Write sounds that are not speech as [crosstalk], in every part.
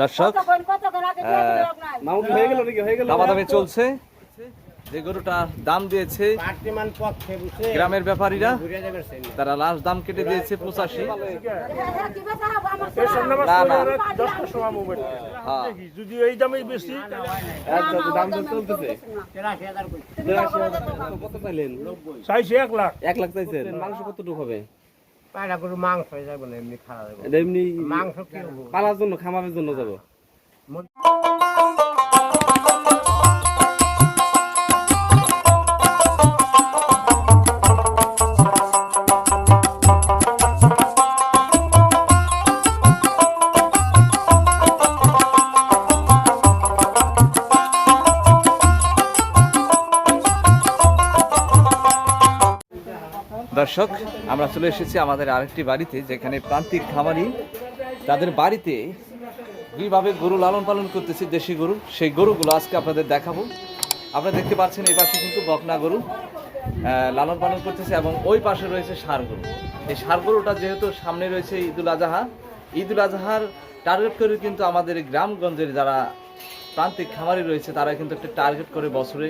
দর্শক হয়ে হয়ে চলছে। যে গরুটা দাম দিয়েছে পার্টিমান পক্ষে বুঝছে গ্রামের ব্যাপারীরা তারা লাস্ট দাম কেটে দিয়েছে পঁচাশি। না না। হ্যাঁ। যদি এই দামে বেশি আচ্ছা চাইছে এক লাখ। এক লাখ চাইছেন। মাংস কতটুকু হবে? পায়রা গরু মাংস হয়ে যাবে না এমনি খাওয়া যাবে। এমনি মাংস কি পালার জন্য খামারের জন্য যাব। দর্শক, আমরা চলে এসেছি আমাদের আরেকটি বাড়িতে, যেখানে প্রান্তিক খামারি তাদের বাড়িতে কীভাবে গরু লালন পালন করতেছে দেশি গরু, সেই গরুগুলো আজকে আপনাদের দেখাবো। আপনারা দেখতে পাচ্ছেন এই পাশে কিন্তু বকনা গরু লালন পালন করতেছে এবং ওই পাশে রয়েছে ষাঁড় গরু। এই ষাঁড় গরুটা যেহেতু সামনে রয়েছে ঈদুল আজহা, ঈদুল আজহার টার্গেট করে কিন্তু আমাদের গ্রামগঞ্জের যারা প্রান্তিক খামারি রয়েছে, তারা কিন্তু একটা টার্গেট করে বছরে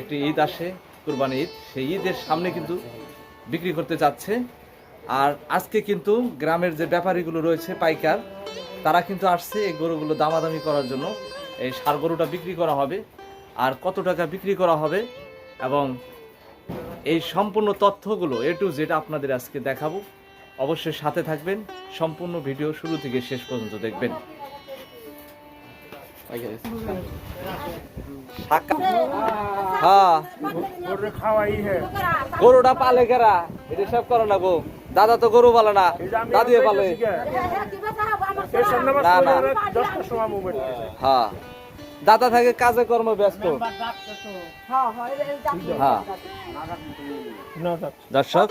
একটি ঈদ আসে কুরবানি ঈদ সেই ঈদের সামনে কিন্তু বিক্রি করতে চাচ্ছে আর আজকে কিন্তু গ্রামের যে ব্যাপারীগুলো রয়েছে, পাইকার, তারা কিন্তু আসছে এই গরুগুলো দামাদামি করার জন্য। এই সার গরুটা বিক্রি করা হবে। আর কত টাকা বিক্রি করা হবে এবং এই সম্পূর্ণ তথ্যগুলো এ টু জেড আপনাদের আজকে দেখাবো। অবশ্যই সাথে থাকবেন। সম্পূর্ণ ভিডিও শুরু থেকে শেষ পর্যন্ত দেখবেন। গরুটা পালে কেরা? এটা সব করো না গো দাদা তো গরু পালে না। দাদিয়ে পালে। না, হ্যাঁ। দাদা থাকে কাজে কর্ম ব্যস্ত। হ্যাঁ। না দর্শক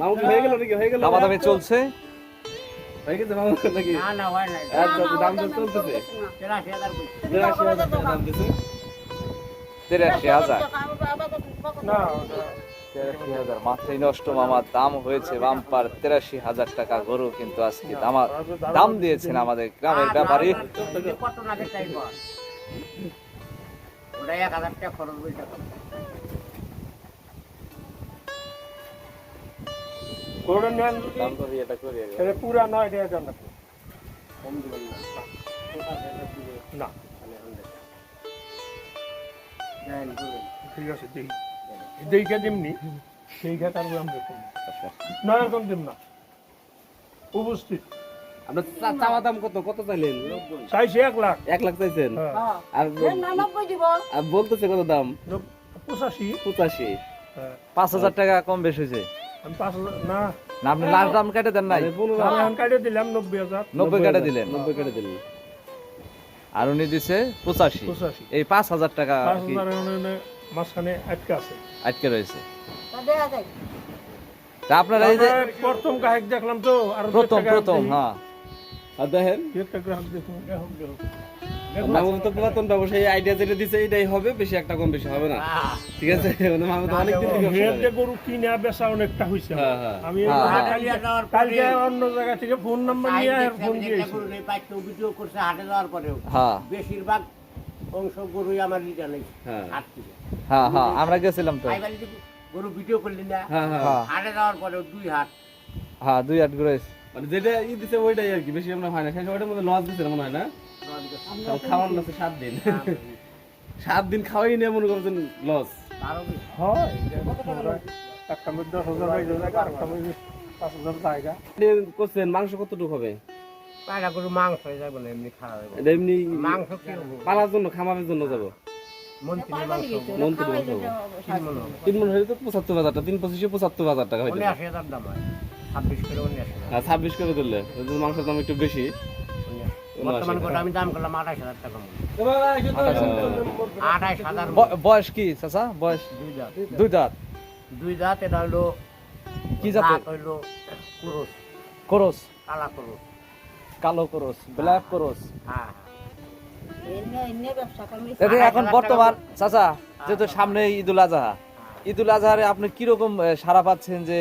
মামুন হয়ে গেল নাকি? হয়ে গেল দামাদামি চলছে। হয়ে গেছে মামুন নাকি না না হয় নাই আচ্ছা দাম দর চলতেছে তেরাশি হাজার দাম দিছে না তেরাশি মাথায় নষ্ট মামার দাম হয়েছে বাম্পার তেরাশি হাজার টাকা গরু কিন্তু আজকে দামা দাম দিয়েছেন আমাদের গ্রামের ব্যাপারী এক হাজার টাকা খরচ বলতে নেন দাম এটা করি আগে। এটা পুরা নয় টাকা কেন না। ঠিক আছে দেখি দেখে দিমনি দেখে তারপরে আমরা দেখুন না দিম না। উপস্থিত। আপনার চাওয়া দাম কত? কত চাইলেন? চাইছে এক লাখ। এক লাখ চাইছেন? হ্যাঁ। আর আর বলতেছে কত দাম? পঁচাশি। পঁচাশি। হ্যাঁ। পাঁচ হাজার টাকা কম বেশি হয়েছে। আমি পাঁচ হাজার না। না আপনি লাস্ট দাম কেটে দেন নাই? আমি এখন কাটিয়ে দিলাম নব্বই হাজার। নব্বই কেটে দিলেন। নব্বই কেটে দিলেন। আর উনি দিছে পঁচাশি। এই পাঁচ হাজার টাকা মাঝখানে আটকে আছে। আটকে রয়েছে। আপনারা এই যে প্রথম গ্রাহক দেখলাম তো আর প্রথম প্রথম হ্যাঁ। আর দেখেন। একটা গ্রাহক দেখুন গ্রাহক দেখুন মামুন তো পুরাতন ব্যবসায়ী আইডিয়া যেটা দিছে এটাই হবে বেশি একটা কম বেশি হবে না। ঠিক আছে? মানে মামুন তো অনেক দিন থেকে ব্যবসা হেয়ার করে। যে গরু কিনে বেচা অনেকটা হয়েছে আমার। আমি। হাটে যাওয়ার পরে কালকে অন্য জায়গা থেকে ফোন নাম্বার নিয়ে আর ফোন দিয়েছি। ভিডিও করছে হাটে যাওয়ার পরেও। বেশিরভাগ অংশ গরুই আমার হ্যাঁ। হাট থেকে হ্যাঁ হ্যাঁ আমরা গেছিলাম তো। গরু ভিডিও করলি না? হাটে যাওয়ার পরেও দুই হাট। হ্যাঁ দুই আট ঘুরে মানে যেটা ই দিছে ওইটাই আর কি বেশি আমরা হয় না। সেই ওটার মধ্যে লস দিছে মনে হয় না? তাও খাওয়ান আছে সাত দিন। [laughs] সাত দিন খাওয়াই নিয়ে মনে করছেন লস হয় একটা মধ্যে দশ হাজার জায়গা আর একটা মধ্যে পাঁচ হাজার জায়গা। করছেন মাংস কতটুকু হবে? পায়রা গরু মাংস হয়ে যাবে না এমনি খাওয়া যাবে। এমনি মাংস কি পালার জন্য খামারের জন্য যাব। তিন মন তো পঁচাত্তর হাজার টাকা তিন পঁচিশে পঁচাত্তর হাজার টাকা হয়। ছাব্বিশ করে উনিশ হাজার। ছাব্বিশ করে দিলে। মাংসের দাম একটু বেশি বয়স কি চাচা? বয়স? দুই দাঁত। দুই দাঁত? এটা হলো কি হইল কুরস করস কালা কুরস কালো করস ব্ল্যাক করস হ্যাঁ এখন বর্তমান চাচা যেহেতু সামনে ঈদুল আজহা ঈদুল আজহারে আপনি কীরকম সাড়া পাচ্ছেন যে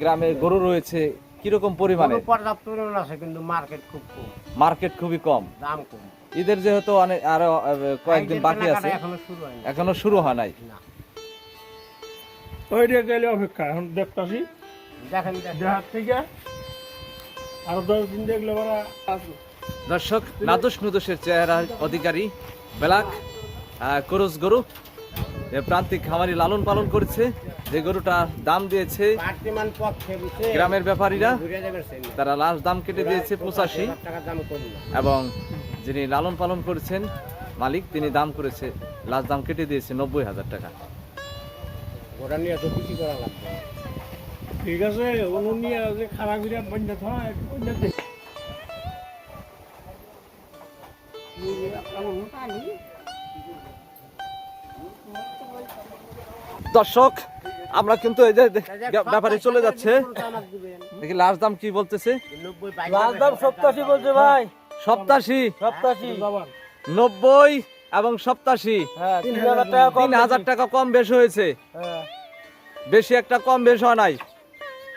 গ্রামে গরু রয়েছে কীরকম পরিমাণে? পর্যাপ্ত পরিমাণ আছে কিন্তু মার্কেট খুব কম। মার্কেট খুবই কম। দাম কম। ঈদের যেহেতু অনেক আরও কয়েকদিন বাকি আছে। এখনও শুরু হয়নি। এখনও শুরু হয় নাই। ওইটা গেলে অপেক্ষা এখন দেখতাছি। দেখেন দেখেন। দেহার থেকে আরও দশ দিন দেখলে ওরা দর্শক নাদুস নুদুসের চেহারা অধিকারী বেলাক আহ, করস গরু প্রান্তিক খামারি লালন পালন করেছে। যে গরুটার দাম দিয়েছে গ্রামের ব্যাপারীরা। তারা লাস্ট দাম কেটে দিয়েছে পঁচাশি। এবং যিনি লালন পালন করেছেন মালিক তিনি দাম করেছে লাস্ট দাম কেটে দিয়েছে নব্বই হাজার টাকা। ঠিক আছে অনু যে খারাপ বন্ধ হয় দর্শক আমরা কিন্তু এই যে ব্যাপারে চলে যাচ্ছে। দেখি লাস্ট দাম কি বলতেছে? লাস্ট দাম সপ্তাশি বলছে ভাই। সপ্তাশি। সপ্তাশি। নব্বই। এবং সপ্তাশি। হ্যাঁ তিন হাজার টাকা কম হাজার টাকা কম বেশ হয়েছে। হ্যাঁ। বেশি একটা কম বেশ হয় নাই।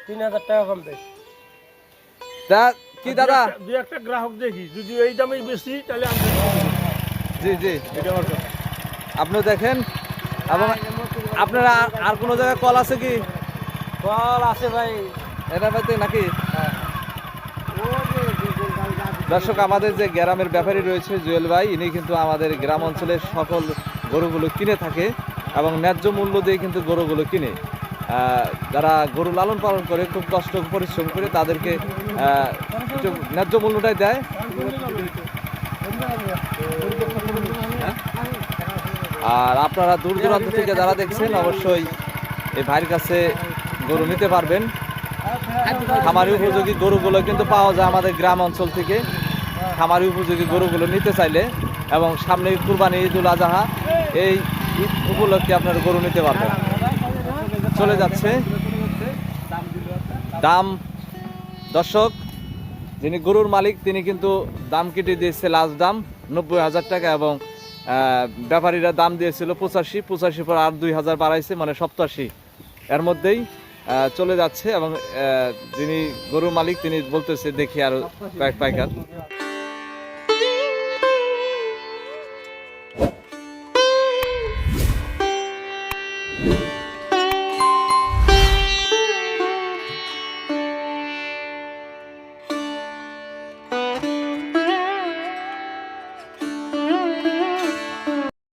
তিন হাজার টাকা কম বেশ। তা কি দাদা? দুই একটা গ্রাহক দেখি। যদি এই দামে বেশি তাহলে জি জি। আপনি দেখেন। এবং আপনারা আর- কোনো জায়গায় কল আছে কি? কল আছে ভাই। এটা পাইতে নাকি? দর্শক আমাদের যে গ্রামের ব্যাপারী রয়েছে জুয়েল ভাই ইনি কিন্তু আমাদের গ্রাম অঞ্চলের সকল গরুগুলো কিনে থাকে এবং ন্যায্য মূল্য দিয়ে কিন্তু গরুগুলো কিনে। যারা গরু লালন পালন করে খুব কষ্ট পরিশ্রম করে তাদেরকে ন্যায্য মূল্যটাই দেয়। আর আপনারা দূর দূরান্ত থেকে যারা দেখছেন, অবশ্যই এই ভাইয়ের কাছে গরু নিতে পারবেন। খামারি উপযোগী গরুগুলো কিন্তু পাওয়া যায় আমাদের গ্রাম অঞ্চল থেকে। খামারি উপযোগী গরুগুলো নিতে চাইলে এবং সামনে কুরবানি ঈদুল আজহা, এই ঈদ উপলক্ষে আপনারা গরু নিতে পারবেন। চলে যাচ্ছে। দাম, দর্শক, যিনি গরুর মালিক, তিনি কিন্তু দাম কেটে দিয়েছে লাস্ট দাম নব্বই হাজার টাকা এবং ব্যাপারীরা দাম দিয়েছিল পঁচাশি পঁচাশি পর আর দুই হাজার বাড়াইছে মানে সপ্তাশি। এর মধ্যেই চলে যাচ্ছে এবং যিনি গরুর মালিক, তিনি বলতেছে দেখি আরও কয়েক পাইকার।